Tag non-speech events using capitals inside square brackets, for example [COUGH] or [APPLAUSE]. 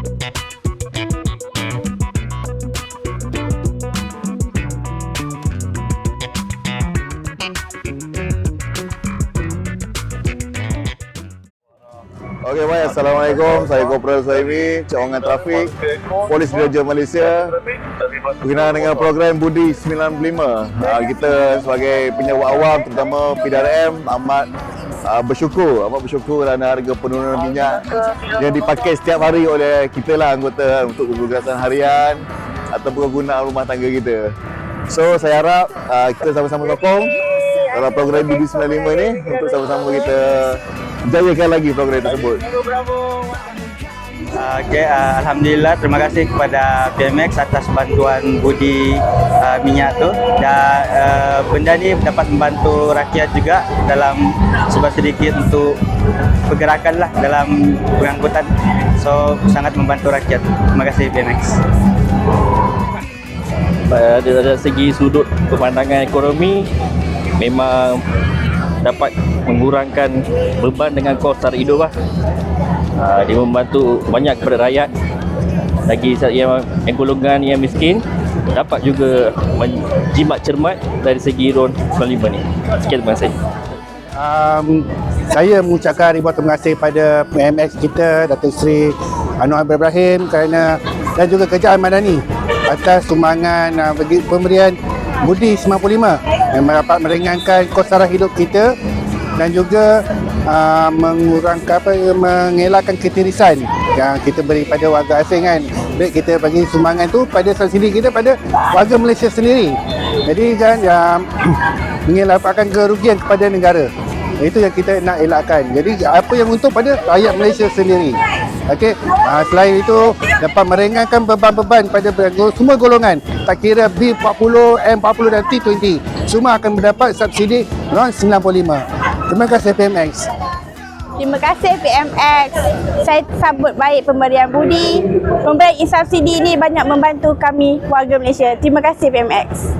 Okey baik, Assalamualaikum. Saya Kopral Suhaimi, cawangan trafik Polis Diraja Malaysia. Berkenaan dengan program Budi 95. Uh, kita sebagai penyewak awam terutama PDRM amat uh, bersyukur, amat bersyukur kerana harga penurunan minyak yang dipakai setiap hari oleh kita lah anggota untuk kegugasan harian ataupun kegunaan rumah tangga kita. So saya harap uh, kita sama-sama sokong dalam program Budi 95 ni untuk sama-sama kita jayakan lagi program tersebut. Uh, okay, uh, Alhamdulillah. Terima kasih kepada PMX atas bantuan budi uh, minyak tu dan uh, benda ni dapat membantu rakyat juga dalam sebab sedikit untuk pergerakan lah dalam pengangkutan. So sangat membantu rakyat. Terima kasih PMX dari segi sudut pemandangan ekonomi memang dapat mengurangkan beban dengan kos sara hidup lah. Ha, dia membantu banyak kepada rakyat lagi yang, yang golongan yang miskin dapat juga menjimat cermat dari segi RON 95 ni. Sekian terima kasih. Um, saya mengucapkan ribuan terima kasih pada PMX kita Datuk Seri Anwar Ibrahim kerana dan juga kerajaan Madani atas sumbangan uh, pemberian Budi 95 yang dapat meringankan kos sara hidup kita dan juga uh, mengurangkan apa mengelakkan ketirisan yang kita beri pada warga asing kan baik kita bagi sumbangan tu pada subsidi kita pada warga Malaysia sendiri jadi kan yang [CLEARS THROAT] mengelakkan kerugian kepada negara itu yang kita nak elakkan. Jadi apa yang untung pada rakyat Malaysia sendiri. Okey. Ha, selain itu dapat meringankan beban-beban pada semua golongan. Tak kira B40, M40 dan T20. Semua akan mendapat subsidi RON 95. Terima kasih PMX. Terima kasih PMX. Saya sambut baik pemberian budi. Pemberian subsidi ini banyak membantu kami warga Malaysia. Terima kasih PMX.